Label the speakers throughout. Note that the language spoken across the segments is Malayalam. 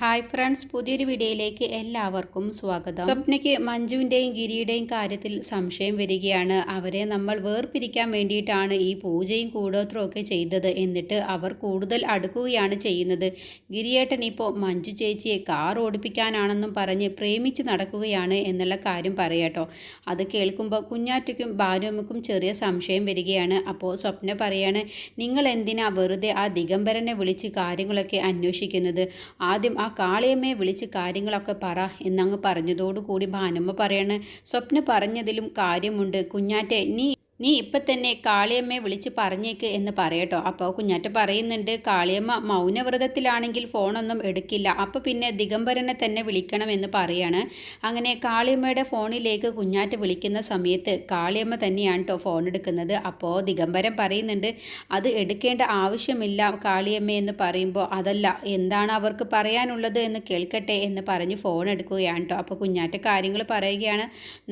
Speaker 1: ഹായ് ഫ്രണ്ട്സ് പുതിയൊരു വീഡിയോയിലേക്ക് എല്ലാവർക്കും സ്വാഗതം. സ്വപ്നയ്ക്ക് മഞ്ജുവിന്റെയും ഗിരിയുടെയും കാര്യത്തിൽ സംശയം വരികയാണ്. അവരെ നമ്മൾ വേർപിരിക്കാൻ വേണ്ടിയിട്ടാണ് ഈ പൂജയും കൂടോത്രവും ഒക്കെ ചെയ്തത് എന്നിട്ട് അവർ കൂടുതൽ അടുക്കുകയാണ് ചെയ്യുന്നത്. ഗിരിയേട്ടൻ ഇപ്പോൾ മഞ്ജു ചേച്ചിയെ കാർ ഓടിപ്പിക്കാനാണെന്നും പറഞ്ഞ് പ്രേമിച്ച് നടക്കുകയാണ് എന്നുള്ള കാര്യം പറയാട്ടോ അത് കേൾക്കുമ്പോൾ കുഞ്ഞാറ്റയ്ക്കും ഭാനുമ്മക്കും ചെറിയ സംശയം വരികയാണ്. അപ്പോൾ സ്വപ്ന പറയാണ് നിങ്ങൾ എന്തിനാ വെറുതെ ആ ദിഗംബരനെ വിളിച്ച് കാര്യങ്ങളൊക്കെ അന്വേഷിക്കുന്നത്? ആദ്യം ആ കാളിയമ്മയെ വിളിച്ച് കാര്യങ്ങളൊക്കെ പറ എന്നങ്ങ് പറഞ്ഞതോടുകൂടി ഭാനമ്മ പറയാണ് സ്വപ്ന പറഞ്ഞതിലും കാര്യമുണ്ട്. കുഞ്ഞാറ്റെ നീ നീ ഇപ്പം തന്നെ കാളിയമ്മയെ വിളിച്ച് പറഞ്ഞേക്ക് എന്ന് പറയട്ടോ. അപ്പോൾ കുഞ്ഞാറ്റ പറയുന്നുണ്ട് കാളിയമ്മ മൗനവ്രതത്തിലാണെങ്കിൽ ഫോണൊന്നും എടുക്കില്ല. അപ്പോൾ പിന്നെ ദിഗംബരനെ തന്നെ വിളിക്കണം എന്ന് പറയാണ്. അങ്ങനെ കാളിയമ്മയുടെ ഫോണിലേക്ക് കുഞ്ഞാറ്റ വിളിക്കുന്ന സമയത്ത് കാളിയമ്മ തന്നെയാണ് കേട്ടോ ഫോൺ എടുക്കുന്നത്. അപ്പോൾ ദിഗംബരൻ പറയുന്നുണ്ട് അത് എടുക്കേണ്ട ആവശ്യമില്ല കാളിയമ്മ എന്ന് പറയുമ്പോൾ അതല്ല എന്താണ് അവർക്ക് പറയാനുള്ളത് എന്ന് കേൾക്കട്ടെ എന്ന് പറഞ്ഞ് ഫോൺ എടുക്കുകയാണ് കേട്ടോ അപ്പോൾ കുഞ്ഞാറ്റ കാര്യങ്ങൾ പറയുകയാണ്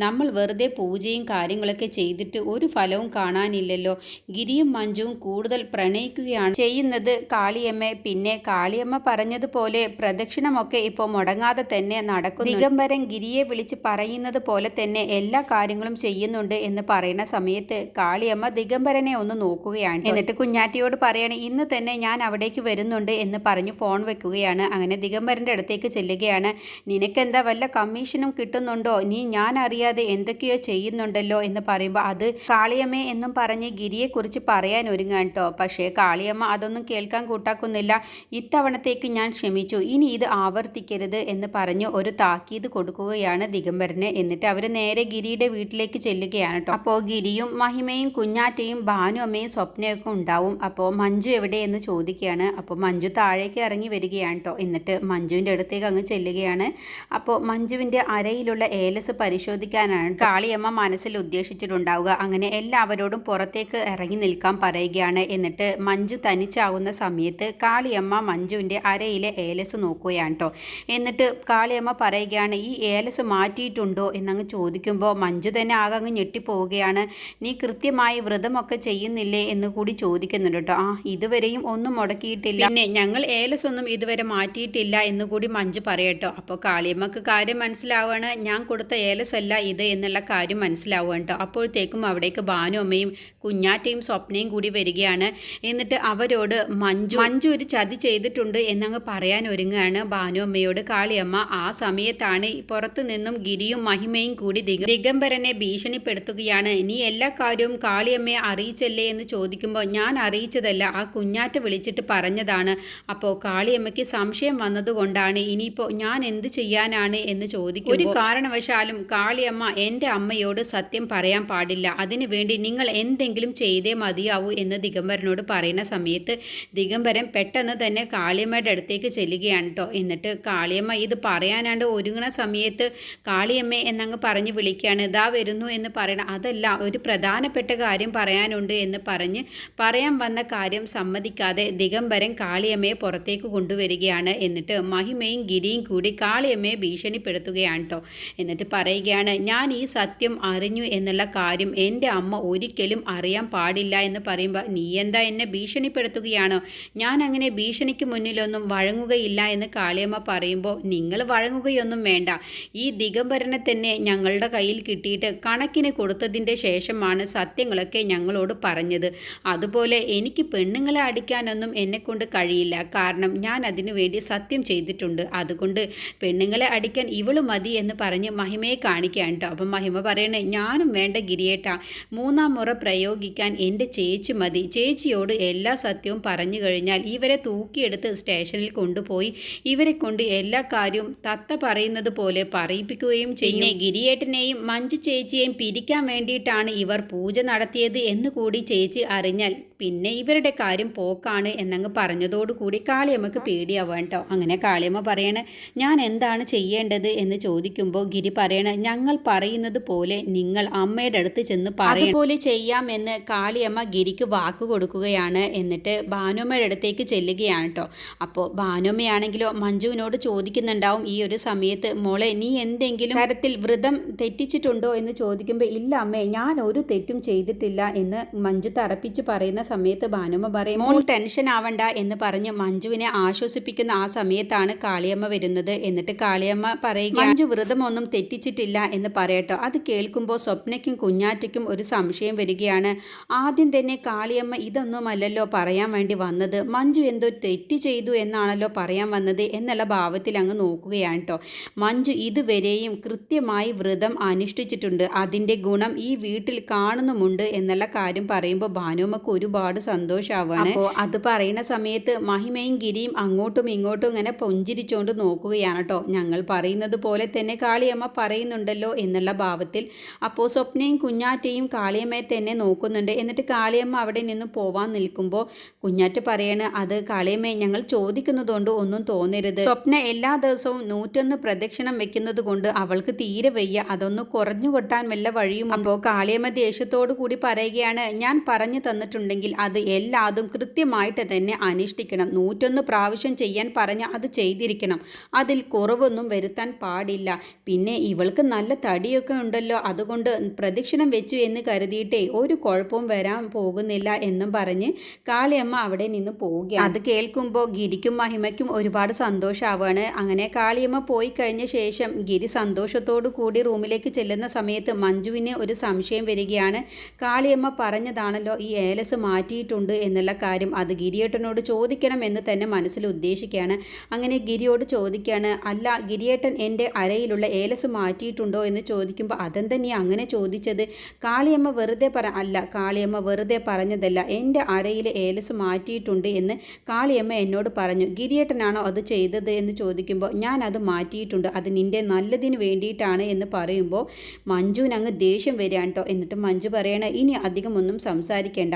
Speaker 1: നമ്മൾ വെറുതെ പൂജയും കാര്യങ്ങളൊക്കെ ചെയ്തിട്ട് ഒരു ഫലവും കാണാനില്ലല്ലോ. ഗിരിയും മഞ്ജുവും കൂടുതൽ പ്രണയിക്കുകയാണ് ചെയ്യുന്നത് കാളിയമ്മ പിന്നെ കാളിയമ്മ പറഞ്ഞതുപോലെ പ്രദക്ഷിണമൊക്കെ ഇപ്പോൾ മുടങ്ങാതെ തന്നെ നടക്കുന്നു. ദിഗംബരൻ ഗിരിയെ വിളിച്ച് പറയുന്നത് പോലെ തന്നെ എല്ലാ കാര്യങ്ങളും ചെയ്യുന്നുണ്ട് എന്ന് പറയുന്ന സമയത്ത് കാളിയമ്മ ദിഗംബരനെ ഒന്ന് നോക്കുകയാണ്. എന്നിട്ട് കുഞ്ഞാറ്റിയോട് പറയാണ് ഇന്ന് തന്നെ ഞാൻ അവിടേക്ക് വരുന്നുണ്ട് എന്ന് പറഞ്ഞു ഫോൺ വെക്കുകയാണ്. അങ്ങനെ ദിഗംബരന്റെ അടുത്തേക്ക് ചെല്ലുകയാണ്. നിനക്കെന്താ വല്ല കമ്മീഷനും കിട്ടുന്നുണ്ടോ? നീ ഞാൻ അറിയാതെ എന്തൊക്കെയോ ചെയ്യുന്നുണ്ടല്ലോ എന്ന് പറയുമ്പോൾ അത് കാളിയമ്മേ എന്നും പറഞ്ഞ് ഗിരിയെക്കുറിച്ച് പറയാൻ ഒരുങ്ങാൻ കേട്ടോ പക്ഷേ കാളിയമ്മ അതൊന്നും കേൾക്കാൻ കൂട്ടാക്കുന്നില്ല. ഇത്തവണത്തേക്ക് ഞാൻ ക്ഷമിച്ചു. ഇനി ഇത് ആവർത്തിക്കരുത് എന്ന് പറഞ്ഞ് ഒരു താക്കീത് കൊടുക്കുകയാണ് ദിഗംബരന്. എന്നിട്ട് അവർ നേരെ ഗിരിയുടെ വീട്ടിലേക്ക് ചെല്ലുകയാണ് കേട്ടോ അപ്പോൾ ഗിരിയും മഹിമയും കുഞ്ഞാറ്റയും ഭാനു അമ്മയും സ്വപ്നയൊക്കെ ഉണ്ടാവും. അപ്പോൾ മഞ്ജു എവിടെ എന്ന് ചോദിക്കുകയാണ്. അപ്പോൾ മഞ്ജു താഴേക്ക് ഇറങ്ങി വരികയാണ് കേട്ടോ എന്നിട്ട് മഞ്ജുവിന്റെ അടുത്തേക്ക് അങ്ങ് ചെല്ലുകയാണ്. അപ്പോൾ മഞ്ജുവിന്റെ അരയിലുള്ള ഏലസ് പരിശോധിക്കാനാണ് കാളിയമ്മ മനസ്സിൽ ഉദ്ദേശിച്ചിട്ടുണ്ടാവുക. അങ്ങനെ എല്ലാവരോടും പുറത്തേക്ക് ഇറങ്ങി നിൽക്കാൻ പറയുകയാണ്. എന്നിട്ട് മഞ്ജു തനിച്ചാവുന്ന സമയത്ത് കാളിയമ്മ മഞ്ജുവിന്റെ അരയിലെ ഏലസ് നോക്കുകയാണ് കേട്ടോ. എന്നിട്ട് കാളിയമ്മ പറയുകയാണ് ഈ ഏലസ് മാറ്റിയിട്ടുണ്ടോ? എന്നങ്ങ് ചോദിക്കുമ്പോൾ മഞ്ജു തന്നെ ആകെ അങ്ങ് ഞെട്ടിപ്പോവുകയാണ്. നീ കൃത്യമായി വ്രതമൊക്കെ ചെയ്യുന്നില്ലേ? എന്ന് കൂടി ചോദിക്കുന്നുണ്ട് കേട്ടോ. ആ ഇതുവരെയും ഒന്നും മുടക്കിയിട്ടില്ല. പിന്നെ ഞങ്ങൾ ഏലസ് ഒന്നും ഇതുവരെ മാറ്റിയിട്ടില്ല എന്ന് കൂടി മഞ്ജു പറയട്ടോ അപ്പോൾ കാളിയമ്മക്ക് കാര്യം മനസ്സിലാവുകയാണ്. ഞാൻ കൊടുത്ത ഏലസ് അല്ല ഇത് എന്നുള്ള കാര്യം മനസ്സിലാവുക കേട്ടോ. അപ്പോഴത്തേക്കും അവിടേക്ക് ഭാനു അമ്മയും കുഞ്ഞാറ്റയും സ്വപ്നയും കൂടി വരികയാണ്. എന്നിട്ട് അവരോട് മഞ്ജു മഞ്ജു ഒരു ചതി ചെയ്തിട്ടുണ്ട് എന്നങ്ങ് പറയാൻ ഒരുങ്ങുകയാണ് ഭാനുമ്മയോട് കാളിയമ്മ ആ സമയത്താണ് പുറത്തു നിന്നും ഗിരിയും മഹിമയും കൂടി ദിഗംബരനെ ഭീഷണിപ്പെടുത്തുകയാണ്. നീ എല്ലാ കാര്യവും കാളിയമ്മയെ അറിയിച്ചല്ലേ എന്ന് ചോദിക്കുമ്പോൾ ഞാൻ അറിയിച്ചതല്ല ആ കുഞ്ഞാറ്റ വിളിച്ചിട്ട് പറഞ്ഞതാണ്. അപ്പോൾ കാളിയമ്മയ്ക്ക് സംശയം വന്നതുകൊണ്ടാണ് ഇനിയിപ്പോൾ ഞാൻ എന്ത് ചെയ്യാനാണ്? എന്ന് ചോദിക്കും ഒരു കാരണവശാലും കാളിയമ്മ എന്റെ അമ്മയോട് സത്യം പറയാൻ പാടില്ല. അതിനു വേണ്ടി നിങ്ങൾ എന്തെങ്കിലും ചെയ്തേ മതിയാവൂ എന്ന് ദിഗംബരനോട് പറയുന്ന സമയത്ത് ദിഗംബരൻ പെട്ടെന്ന് തന്നെ കാളിയമ്മയുടെ അടുത്തേക്ക് ചെല്ലുകയാണ് കേട്ടോ എന്നിട്ട് കാളിയമ്മ ഇത് പറയാനാണ്ട് ഒരുങ്ങുന്ന സമയത്ത് കാളിയമ്മ എന്നങ്ങ് പറഞ്ഞ് വിളിക്കുകയാണ്. ഇതാ വരുന്നു എന്ന് പറയണം അതല്ല ഒരു പ്രധാനപ്പെട്ട കാര്യം പറയാനുണ്ട് എന്ന് പറഞ്ഞ് പറയാൻ വന്ന കാര്യം സമ്മതിക്കാതെ ദിഗംബരൻ കാളിയമ്മയെ പുറത്തേക്ക് കൊണ്ടുവരികയാണ്. എന്നിട്ട് മഹിമയും ഗിരിയും കൂടി കാളിയമ്മയെ ഭീഷണിപ്പെടുത്തുകയാണ് കേട്ടോ എന്നിട്ട് പറയുകയാണ് ഞാൻ ഈ സത്യം അറിഞ്ഞു എന്നുള്ള കാര്യം എന്റെ അമ്മ ഒരിക്കലും അറിയാൻ പാടില്ല എന്ന് പറയുമ്പോൾ നീ എന്താ എന്നെ ഭീഷണിപ്പെടുത്തുകയാണോ? ഞാൻ അങ്ങനെ ഭീഷണിക്ക് മുന്നിലൊന്നും വഴങ്ങുകയില്ല എന്ന് കാളിയമ്മ പറയുമ്പോൾ നിങ്ങൾ വഴങ്ങുകയൊന്നും വേണ്ട. ഈ ദിഗംബരനെ തന്നെ ഞങ്ങളുടെ കയ്യിൽ കിട്ടിയിട്ട് കണക്കിന് കൊടുത്തതിന്റെ ശേഷമാണ് സത്യങ്ങളൊക്കെ ഞങ്ങളോട് പറഞ്ഞത്. അതുപോലെ എനിക്ക് പെണ്ണുങ്ങളെ അടിക്കാനൊന്നും എന്നെക്കൊണ്ട് കഴിയില്ല. കാരണം ഞാൻ അതിനു വേണ്ടി സത്യം ചെയ്തിട്ടുണ്ട്. അതുകൊണ്ട് പെണ്ണുങ്ങളെ അടിക്കാൻ ഇവൾ മതി എന്ന് പറഞ്ഞ് മഹിമയെ കാണിക്കാൻ കേട്ടോ അപ്പം മഹിമ പറയണേ ഞാനും വേണ്ട ഗിരിയേട്ട. മൂന്നാം മുറ പ്രയോഗിക്കാൻ എന്റെ ചേച്ചി മതി. ചേച്ചിയോട് എല്ലാ സത്യവും പറഞ്ഞു കഴിഞ്ഞാൽ ഇവരെ തൂക്കിയെടുത്ത് സ്റ്റേഷനിൽ കൊണ്ടുപോയി ഇവരെ കൊണ്ട് എല്ലാ കാര്യവും തത്ത പറയുന്നത് പോലെ പറയിപ്പിക്കുകയും ചെയ്യും. ഗിരിയേട്ടനെയും മഞ്ജു ചേച്ചിയെയും പിരിക്കാൻ വേണ്ടിയിട്ടാണ് ഇവർ പൂജ നടത്തിയത് എന്ന് കൂടി ചേച്ചി അറിഞ്ഞാൽ പിന്നെ ഇവരുടെ കാര്യം പോക്കാണ് എന്നങ്ങ് പറഞ്ഞതോടുകൂടി കാളിയമ്മക്ക് പേടിയാവുക കേട്ടോ. അങ്ങനെ കാളിയമ്മ പറയണ ഞാൻ എന്താണ് ചെയ്യേണ്ടത്? എന്ന് ചോദിക്കുമ്പോൾ ഗിരി പറയണ ഞങ്ങൾ പറയുന്നത് പോലെ നിങ്ങൾ അമ്മയുടെ അടുത്ത് ചെന്ന് പറ അതുപോലെ ചെയ്യാം എന്ന് കാളിയമ്മ ഗിരിക്ക് വാക്ക് കൊടുക്കുകയാണ് എന്നിട്ട് ഭാനുമ്മയുടെ അടുത്തേക്ക് ചെല്ലുകയാണ് കേട്ടോ അപ്പോൾ ഭാനുമ്മയാണെങ്കിലോ മഞ്ജുവിനോട് ചോദിക്കുന്നുണ്ടാവും ഈ ഒരു സമയത്ത് മോളെ നീ എന്തെങ്കിലും തരത്തിൽ വ്രതം തെറ്റിച്ചിട്ടുണ്ടോ? എന്ന് ചോദിക്കുമ്പോൾ ഇല്ല അമ്മേ ഞാൻ ഒരു തെറ്റും ചെയ്തിട്ടില്ല എന്ന് മഞ്ജു തറപ്പിച്ച് പറയുന്ന സമയത്ത് ഭാനുമ്മ പറയും മോൾ ടെൻഷൻ ആവണ്ട എന്ന് പറഞ്ഞ് മഞ്ജുവിനെ ആശ്വസിപ്പിക്കുന്ന ആ സമയത്താണ് കാളിയമ്മ വരുന്നത്. എന്നിട്ട് കാളിയമ്മ പറയുക മഞ്ജു വ്രതമൊന്നും തെറ്റിച്ചിട്ടില്ല എന്ന് പറയട്ടോ. അത് കേൾക്കുമ്പോൾ സ്വപ്നയ്ക്കും കുഞ്ഞാറ്റയ്ക്കും ഒരു സംശയം വരികയാണ്. ആദ്യം തന്നെ കാളിയമ്മ ഇതൊന്നുമല്ലല്ലോ പറയാൻ വേണ്ടി വന്നത്. മഞ്ജു എന്തോ തെറ്റ് ചെയ്തു എന്നാണല്ലോ പറയാൻ വന്നത് എന്നുള്ള ഭാവത്തിൽ അങ്ങ് നോക്കുകയാണ് കേട്ടോ മഞ്ജു ഇതുവരെയും കൃത്യമായി വ്രതം അനുഷ്ഠിച്ചിട്ടുണ്ട്. അതിന്റെ ഗുണം ഈ വീട്ടിൽ കാണുന്നുമുണ്ട് എന്നുള്ള കാര്യം പറയുമ്പോൾ ഭാനുമ്മക്ക് ഒരുപാട് സന്തോഷമാവുകയാണ് അപ്പോൾ അത് പറയുന്ന സമയത്ത് മഹിമയും ഗിരിയും അങ്ങോട്ടും ഇങ്ങോട്ടും ഇങ്ങനെ പുഞ്ചിരിച്ചുകൊണ്ട് നോക്കുകയാണ് കേട്ടോ ഞങ്ങൾ പറയുന്നത് പോലെ തന്നെ കാളിയമ്മ പറയുന്നുണ്ടല്ലോ എന്നുള്ള ഭാവത്തിൽ അപ്പോൾ സ്വപ്നയും കുഞ്ഞാറ്റയും കാളിയമ്മയെ തന്നെ നോക്കുന്നുണ്ട്. എന്നിട്ട് കാളിയമ്മ അവിടെ നിന്ന് പോവാൻ നിൽക്കുമ്പോൾ കുഞ്ഞാറ്റ പറയാണ് അത് കാളിയമ്മയെ ഞങ്ങൾ ചോദിക്കുന്നതുകൊണ്ട് ഒന്നും തോന്നരുത്. സ്വപ്ന എല്ലാ ദിവസവും നൂറ്റൊന്ന് പ്രദക്ഷിണം വെക്കുന്നത് കൊണ്ട് അവൾക്ക് തീരെ വയ്യ. അതൊന്ന് കുറഞ്ഞു കൊട്ടാൻ വല്ല വഴിയും അപ്പോൾ കാളിയമ്മ ദേഷ്യത്തോടു കൂടി പറയുകയാണ് ഞാൻ പറഞ്ഞു തന്നിട്ടുണ്ടെങ്കിൽ അത് എല്ലാതും കൃത്യമായിട്ട് തന്നെ അനുഷ്ഠിക്കണം. നൂറ്റൊന്ന് പ്രാവശ്യം ചെയ്യാൻ പറഞ്ഞ അത് ചെയ്തിരിക്കണം. അതിൽ കുറവൊന്നും വരുത്താൻ പാടില്ല. പിന്നെ ഇവൾക്ക് നല്ല തടിയൊക്കെ ഉണ്ടല്ലോ. അതുകൊണ്ട് പ്രദക്ഷിണം വെച്ചു എന്ന് കരുതിയിട്ടേ ഒരു കുഴപ്പവും വരാൻ പോകുന്നില്ല എന്നും പറഞ്ഞ് കാളിയമ്മ അവിടെ നിന്ന് പോവുകയാണ്. അത് കേൾക്കുമ്പോൾ ഗിരിക്കും മഹിമയ്ക്കും ഒരുപാട് സന്തോഷമാവുകയാണ് അങ്ങനെ കാളിയമ്മ പോയി കഴിഞ്ഞ ശേഷം ഗിരി സന്തോഷത്തോടു കൂടി റൂമിലേക്ക് ചെല്ലുന്ന സമയത്ത് മഞ്ജുവിന് ഒരു സംശയം വരികയാണ്. കാളിയമ്മ പറഞ്ഞതാണല്ലോ ഈ ഏലസ് മാറ്റിയിട്ടുണ്ട് എന്നുള്ള കാര്യം. അത് ഗിരിയേട്ടനോട് ചോദിക്കണം എന്ന് തന്നെ മനസ്സിൽ ഉദ്ദേശിക്കുകയാണ്. അങ്ങനെ ഗിരിയോട് ചോദിക്കുകയാണ് അല്ല ഗിരിയേട്ടൻ എന്റെ അരയിലുള്ള ഏലസ് മാറ്റിയിട്ടുണ്ടോ? എന്ന് ചോദിക്കുമ്പോൾ അതെന്താ നീ അങ്ങനെ ചോദിച്ചത്? കാളിയമ്മ വെറുതെ പറ അല്ല കാളിയമ്മ വെറുതെ പറഞ്ഞതല്ല. എന്റെ അരയിലെ ഏലസ് മാറ്റിയിട്ടുണ്ട് എന്ന് കാളിയമ്മ എന്നോട് പറഞ്ഞു. ഗിരിയേട്ടനാണോ അത് ചെയ്തത് എന്ന് ചോദിക്കുമ്പോൾ ഞാൻ അത് മാറ്റിയിട്ടുണ്ട്. അത് നിന്റെ നല്ലതിന് വേണ്ടിയിട്ടാണ് എന്ന് പറയുമ്പോൾ മഞ്ജുവിന് അങ്ങ് ദേഷ്യം വരികയാണ് കേട്ടോ എന്നിട്ട് മഞ്ജു പറയണ ഇനി അധികമൊന്നും സംസാരിക്കേണ്ട.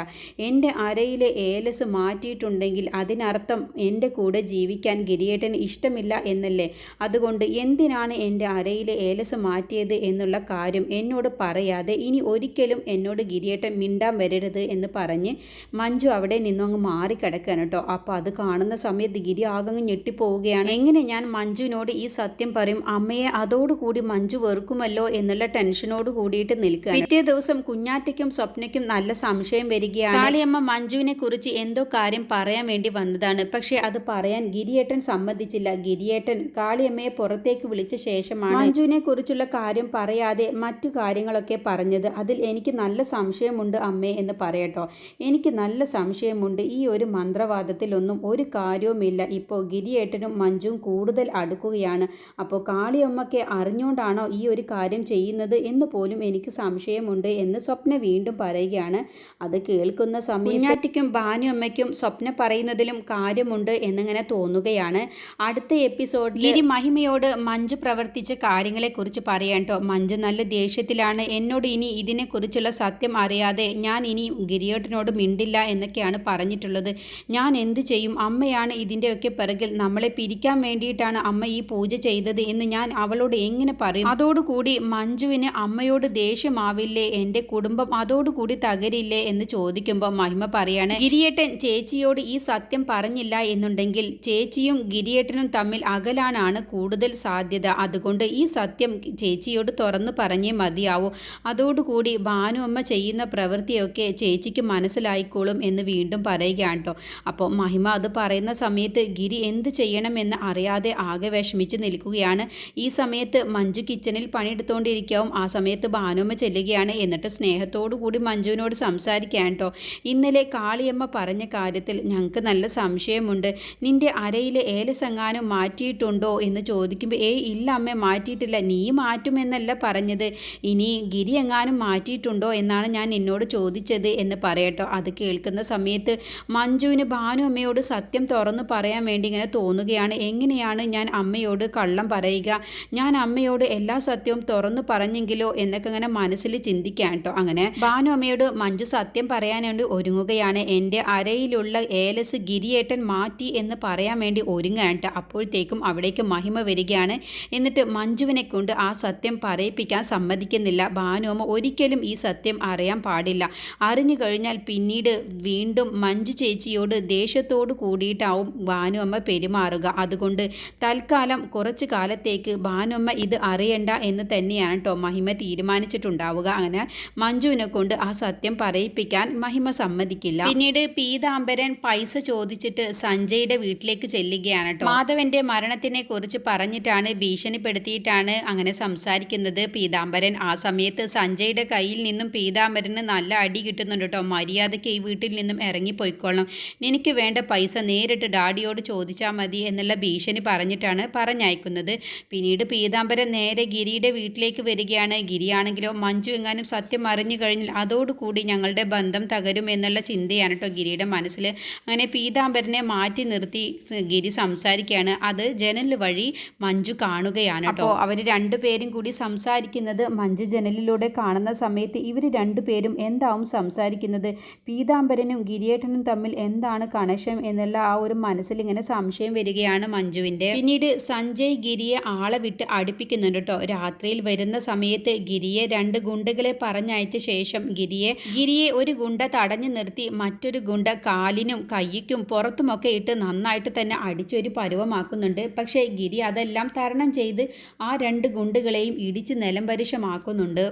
Speaker 1: എന്റെ അരയിലെ ഏലസ് മാറ്റിയിട്ടുണ്ടെങ്കിൽ അതിനർത്ഥം എന്റെ കൂടെ ജീവിക്കാൻ ഗിരിയേട്ടന് ഇഷ്ടമില്ല എന്നല്ലേ? അതുകൊണ്ട് എന്തിനാണ് എന്റെ അരയിലെ ഏലസ് മാറ്റിയത് എന്നുള്ള കാര്യം എന്നോട് പറയാതെ ഇനി ഒരിക്കലും എന്നോട് ഗിരിയേട്ടൻ മിണ്ടാൻ വരരുത് എന്ന് പറഞ്ഞ് മഞ്ജു അവിടെ നിന്നും അങ്ങ് മാറിക്കിടക്കുകയാണ് കേട്ടോ. അപ്പോൾ അത് കാണുന്ന സമയത്ത് ഗിരി ആകങ്ങ് ഞെട്ടിപ്പോവുകയാണ്. എങ്ങനെ ഞാൻ മഞ്ജുവിനോട് ഈ സത്യം പറയും? അമ്മയെ അതോടുകൂടി മഞ്ജു വെറുക്കുമല്ലോ എന്നുള്ള ടെൻഷനോട് കൂടിയിട്ട് നിൽക്കുക പിറ്റേ ദിവസം കുഞ്ഞാറ്റയ്ക്കും സ്വപ്നയ്ക്കും നല്ല സംശയം വരികയാണ്. കാളിയമ്മ മഞ്ജുവിനെ കുറിച്ച് എന്തോ കാര്യം പറയാൻ വേണ്ടി വന്നതാണ്. പക്ഷേ അത് പറയാൻ ഗിരിയേട്ടൻ സമ്മതിച്ചില്ല. ഗിരിയേട്ടൻ കാളിയമ്മയെ പുറത്തേക്ക് വിളിച്ച ശേഷമാണ് മഞ്ജുവിനെ കുറിച്ചുള്ള കാര്യം പറയാതെ മറ്റു കാര്യങ്ങളൊക്കെ പറഞ്ഞത്. അതിൽ എനിക്ക് നല്ല സംശയമുണ്ട് അമ്മേ എന്ന് പറയട്ടോ. എനിക്ക് നല്ല സംശയമുണ്ട്. ഈ ഒരു മന്ത്രവാദത്തിലൊന്നും ഒരു കാര്യവുമില്ല. ഇപ്പോൾ ഗിരിയേട്ടനും മഞ്ജുവും കൂടുതൽ അടുക്കുകയാണ്. അപ്പോൾ കാളിയമ്മയ്ക്ക് അറിഞ്ഞുകൊണ്ടാണോ ഈ ഒരു കാര്യം ചെയ്യുന്നത് എന്ന് പോലും എനിക്ക് സംശയമുണ്ട് എന്ന് സ്വപ്ന വീണ്ടും പറയുകയാണ്. അത് കേൾക്കുന്ന സമയത്തും ഭാനുയമ്മയ്ക്കും സ്വപ്ന പറയുന്നതിലും കാര്യമുണ്ട് എന്നിങ്ങനെ തോന്നുകയാണ്. അടുത്ത എപ്പിസോഡിൽ ഗിരി മഹിമയോട് മഞ്ജു പ്രവർത്തിച്ച കാര്യങ്ങളെക്കുറിച്ച് പറയാം കേട്ടോ മഞ്ജു നല്ല ദേഷ്യത്തിലാണ്. എന്നോട് ഇനി ഇതിനെക്കുറിച്ചുള്ള സത്യം അറിയാതെ ഞാൻ ഇനി ഗിരിയേട്ടനോട് മിണ്ടില്ല എന്നൊക്കെയാണ് പറഞ്ഞിട്ടുള്ളത്. ഞാൻ എന്ത് ചെയ്യും? അമ്മയാണ് ഇതിന്റെയൊക്കെ പിറകിൽ നമ്മളെ പിരിക്കാൻ വേണ്ടിയിട്ടാണ് അമ്മ ഈ പൂജ ചെയ്തത് എന്ന് ഞാൻ അവളോട് എങ്ങനെ പറയും? അതോടുകൂടി മഞ്ജുവിന് അമ്മയോട് ദേഷ്യമാവില്ലേ? എന്റെ കുടുംബം അതോടുകൂടി തകരില്ലേ എന്ന് ചോദിക്കുമ്പോൾ മഹിമ പറയാണ് ഗിരിയേട്ടൻ ചേച്ചിയോട് ഈ സത്യം പറഞ്ഞില്ല എന്നുണ്ടെങ്കിൽ ചേച്ചിയും ഗിരിയേട്ടനും തമ്മിൽ അകലാനാണ് കൂടുതൽ സാധ്യത. അതുകൊണ്ട് ഈ സത്യം ചേച്ചിയോട് തുറന്നു പറഞ്ഞേ മതിയാവൂ. അതോടുകൂടി ഭാനുഅമ്മ ചെയ്യുന്ന പ്രവൃത്തിയൊക്കെ ചേച്ചിക്ക് മനസ്സിലായിക്കോളും എന്ന് വീണ്ടും പറയുകയാണ് കേട്ടോ. അപ്പോൾ മഹിമ അത് പറയുന്ന സമയത്ത് ഗിരി എന്ത് ചെയ്യണമെന്ന് അറിയാതെ ആകെ വിഷമിച്ച് നിൽക്കുകയാണ്. ഈ സമയത്ത് മഞ്ജു കിച്ചണിൽ പണിയെടുത്തുകൊണ്ടിരിക്കാവും ആ സമയത്ത് ഭാനുമ്മ ചെല്ലുകയാണ്. എന്നിട്ട് സ്നേഹത്തോടു കൂടി മഞ്ജുവിനോട് സംസാരിക്കാൻ കേട്ടോ. ഇന്നലെ കാളിയമ്മ പറഞ്ഞ കാര്യത്തിൽ ഞങ്ങൾക്ക് നല്ല സംശയമുണ്ട്. നിന്റെ അരയിലെ ഏലസങ്ങാനും മാറ്റിയിട്ടുണ്ടോ എന്ന് ചോദിക്കുമ്പോൾ ഏയ് ഇല്ല അമ്മ മാറ്റിയിട്ടില്ല. നീ മാറ്റുമെന്നല്ല പറഞ്ഞത്. ഇനി ഗിരി എങ്ങാനും മാറ്റിയിട്ടുണ്ടോ എന്നാണ് ഞാൻ എന്നോട് ചോദിച്ചത് എന്ന് പറയട്ടോ. അത് കേൾക്കുന്ന സമയത്ത് മഞ്ജുവിന് ഭാനു അമ്മയോട് സത്യം തുറന്നു പറയാൻ വേണ്ടി ഇങ്ങനെ തോന്നുകയാണ്. എങ്ങനെയാണ് ഞാൻ അമ്മയോട് കള്ളം പറയുക? ഞാൻ അമ്മയോട് എല്ലാ സത്യവും തുറന്നു പറഞ്ഞെങ്കിലോ എന്നൊക്കെ ഇങ്ങനെ മനസ്സിൽ ചിന്തിക്കാൻ കേട്ടോ. അങ്ങനെ ഭാനു അമ്മയോട് മഞ്ജു സത്യം പറയാൻ വേണ്ടി ഒരുങ്ങുകയാണ്. എന്റെ അരയിലുള്ള ഏലസ് ഗിരിയേട്ടൻ മാറ്റി എന്ന് പറയാൻ വേണ്ടി ഒരുങ്ങാൻ കേട്ടോ. അപ്പോഴത്തേക്കും അവിടേക്ക് മഹിമ വരികയാണ്. എന്നിട്ട് മഞ്ജുവിനെ കൊണ്ട് ആ സത്യം പറയിപ്പിക്കാൻ സമ്മതിക്കുന്നില്ല. ഭാനുമ്മ ഒരിക്കലും സത്യം അറിയാൻ പാടില്ല. അറിഞ്ഞു കഴിഞ്ഞാൽ പിന്നീട് വീണ്ടും മഞ്ജു ചേച്ചിയോട് ദേഷ്യത്തോട് കൂടിയിട്ടാവും ഭാനുഅമ്മ പെരുമാറുക. അതുകൊണ്ട് തൽക്കാലം കുറച്ച് കാലത്തേക്ക് ഭാനുഅമ്മ ഇത് അറിയണ്ട എന്ന് തന്നെയാണ് കേട്ടോ മഹിമ തീരുമാനിച്ചിട്ടുണ്ടാവുക. അങ്ങനെ മഞ്ജുവിനെ കൊണ്ട് ആ സത്യം പറയിപ്പിക്കാൻ മഹിമ സമ്മതിക്കില്ല. പിന്നീട് പീതാംബരൻ പൈസ ചോദിച്ചിട്ട് സഞ്ജയുടെ വീട്ടിലേക്ക് ചെല്ലുകയാണ് കേട്ടോ മാധവന്റെ മരണത്തിനെ കുറിച്ച് പറഞ്ഞിട്ടാണ് ഭീഷണിപ്പെടുത്തിയിട്ടാണ് അങ്ങനെ സംസാരിക്കുന്നത് പീതാംബരൻ. ആ സമയത്ത് സഞ്ജയുടെ കയ്യിൽ നിന്നും പീതാംബരന് നല്ല അടി കിട്ടുന്നുണ്ട് കേട്ടോ. മര്യാദയ്ക്ക് ഈ വീട്ടിൽ നിന്നും ഇറങ്ങിപ്പോയിക്കോളണം. നിനക്ക് വേണ്ട പൈസ നേരിട്ട് ഡാഡിയോട് ചോദിച്ചാൽ മതി എന്നുള്ള ഭീഷണി പറഞ്ഞിട്ടാണ് പറഞ്ഞയക്കുന്നത്. പിന്നീട് പീതാംബരൻ നേരെ ഗിരിയുടെ വീട്ടിലേക്ക് വരികയാണ്. ഗിരിയാണെങ്കിലോ മഞ്ജു എങ്ങാനും സത്യം അറിഞ്ഞു കഴിഞ്ഞാൽ അതോടുകൂടി ഞങ്ങളുടെ ബന്ധം തകരും എന്നുള്ള ചിന്തയാണ് കേട്ടോ ഗിരിയുടെ മനസ്സിൽ. അങ്ങനെ പീതാംബരനെ മാറ്റി നിർത്തി ഗിരി സംസാരിക്കുകയാണ്. അത് ജനൽ വഴി മഞ്ജു കാണുകയാണ് കേട്ടോ. അവർ രണ്ടുപേരും കൂടി സംസാരിക്കുന്നത് മഞ്ജു ജനലിലൂടെ കാണുന്ന സമയത്ത് ഇവർ രണ്ടുപേരും എന്താവും സംസാരിക്കുന്നത്? പീതാംബരനും ഗിരിയേട്ടനും തമ്മിൽ എന്താണ് കണക്ഷൻ എന്നുള്ള ആ ഒരു മനസ്സിൽ ഇങ്ങനെ സംശയം വരികയാണ് മഞ്ജുവിന്റെ. പിന്നീട് സഞ്ജയ് ഗിരിയെ ആളെ വിട്ട് അടുപ്പിക്കുന്നുണ്ട് കേട്ടോ. രാത്രിയിൽ വരുന്ന സമയത്ത് ഗിരിയെ രണ്ട് ഗുണ്ടകളെ പറഞ്ഞയച്ച ശേഷം ഗിരിയെ ഗിരിയെ ഒരു ഗുണ്ട തടഞ്ഞു നിർത്തി മറ്റൊരു ഗുണ്ട കാലിനും കയ്യിക്കും പുറത്തുമൊക്കെ ഇട്ട് നന്നായിട്ട് തന്നെ അടിച്ചൊരു പരുവമാക്കുന്നുണ്ട്. പക്ഷേ ഗിരി അതെല്ലാം തരണം ചെയ്ത് ആ രണ്ട് ഗുണ്ടുകളെയും ഇടിച്ച് നിലംപരിശമാക്കുന്നുണ്ട്.